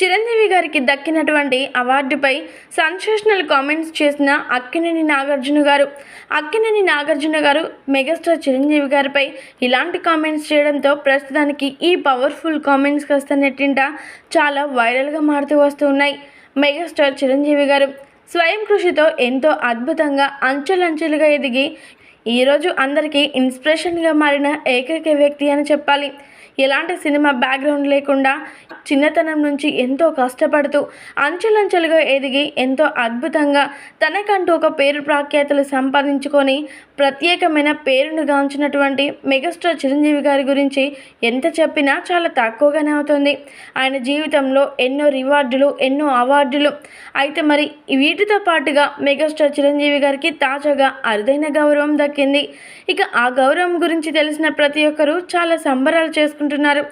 చిరంజీవి గారికి దక్కినటువంటి అవార్డుపై sensational comments చేసిన అక్కినేని నాగార్జున గారు. అక్కినేని నాగార్జున గారు మెగాస్టార్ చిరంజీవి గారిపై ఇలాంటి కామెంట్స్ చేయడంతో ప్రస్తుతానికి ఈ పవర్ఫుల్ కామెంట్స్ కాస్త నెట్టింట చాలా వైరల్గా మారుతూ వస్తూ ఉన్నాయి. మెగాస్టార్ చిరంజీవి గారు స్వయం కృషితో ఎంతో అద్భుతంగా అంచెలంచెలుగా ఎదిగి ఈరోజు అందరికీ ఇన్స్పిరేషన్గా మారిన ఏకైక వ్యక్తి అని చెప్పాలి. ఎలాంటి సినిమా బ్యాక్గ్రౌండ్ లేకుండా చిన్నతనం నుంచి ఎంతో కష్టపడుతూ అంచెలంచెలుగా ఎదిగి ఎంతో అద్భుతంగా తనకంటూ ఒక పేరు ప్రాఖ్యాతలు సంపాదించుకొని ప్రత్యేకమైన పేరును గాంచినటువంటి మెగాస్టార్ చిరంజీవి గారి గురించి ఎంత చెప్పినా చాలా తక్కువగానే అవుతుంది. ఆయన జీవితంలో ఎన్నో రివార్డులు ఎన్నో అవార్డులు. అయితే మరి వీటితో పాటుగా మెగాస్టార్ చిరంజీవి గారికి తాజాగా అరుదైన గౌరవం దక్కింది. ఇక ఆ గౌరవం గురించి తెలిసిన ప్రతి ఒక్కరూ చాలా సంబరాలు చేసుకుంటున్నారు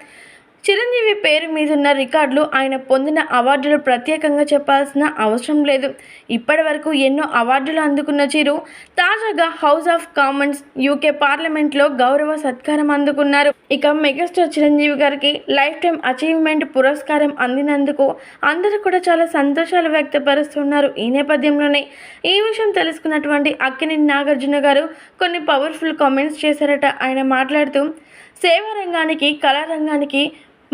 చిరంజీవి పేరు మీదున్న రికార్డులు ఆయన పొందిన అవార్డులు ప్రత్యేకంగా చెప్పాల్సిన అవసరం లేదు. ఇప్పటి వరకు ఎన్నో అవార్డులు అందుకున్న చిరు తాజాగా హౌస్ ఆఫ్ కామన్స్ యూకే పార్లమెంట్లో గౌరవ సత్కారం అందుకున్నారు. ఇక మెగాస్టార్ చిరంజీవి గారికి లైఫ్ టైం అచీవ్మెంట్ పురస్కారం అందినందుకు అందరూ కూడా చాలా సంతోషాలు వ్యక్తపరుస్తున్నారు ఈ నేపథ్యంలోనే. ఈ విషయం తెలుసుకున్నటువంటి అక్కినేని నాగార్జున గారు కొన్ని పవర్ఫుల్ కామెంట్స్ చేశారట ఆయన మాట్లాడుతూ సేవా రంగానికి కళారంగానికి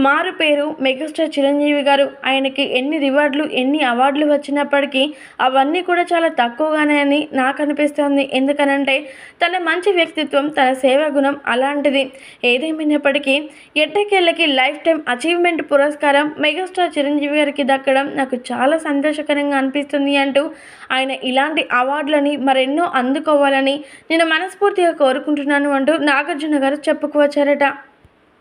మారు పేరు మెగాస్టార్ చిరంజీవి గారు. ఆయనకి ఎన్ని రివార్డులు ఎన్ని అవార్డులు వచ్చినప్పటికీ అవన్నీ కూడా చాలా తక్కువగానే అని నాకు అనిపిస్తుంది. ఎందుకనంటే తన మంచి వ్యక్తిత్వం తన సేవా గుణం అలాంటిది. ఏదేమైనప్పటికీ ఎట్టకేళ్ళకి లైఫ్ టైం అచీవ్మెంట్ పురస్కారం మెగాస్టార్ చిరంజీవి గారికి దక్కడం నాకు చాలా సంతోషకరంగా అనిపిస్తుంది అంటూ ఆయన ఇలాంటి అవార్డులని మరెన్నో అందుకోవాలని నేను మనస్ఫూర్తిగా కోరుకుంటున్నాను అంటూ నాగార్జున గారు చెప్పుకువచ్చారట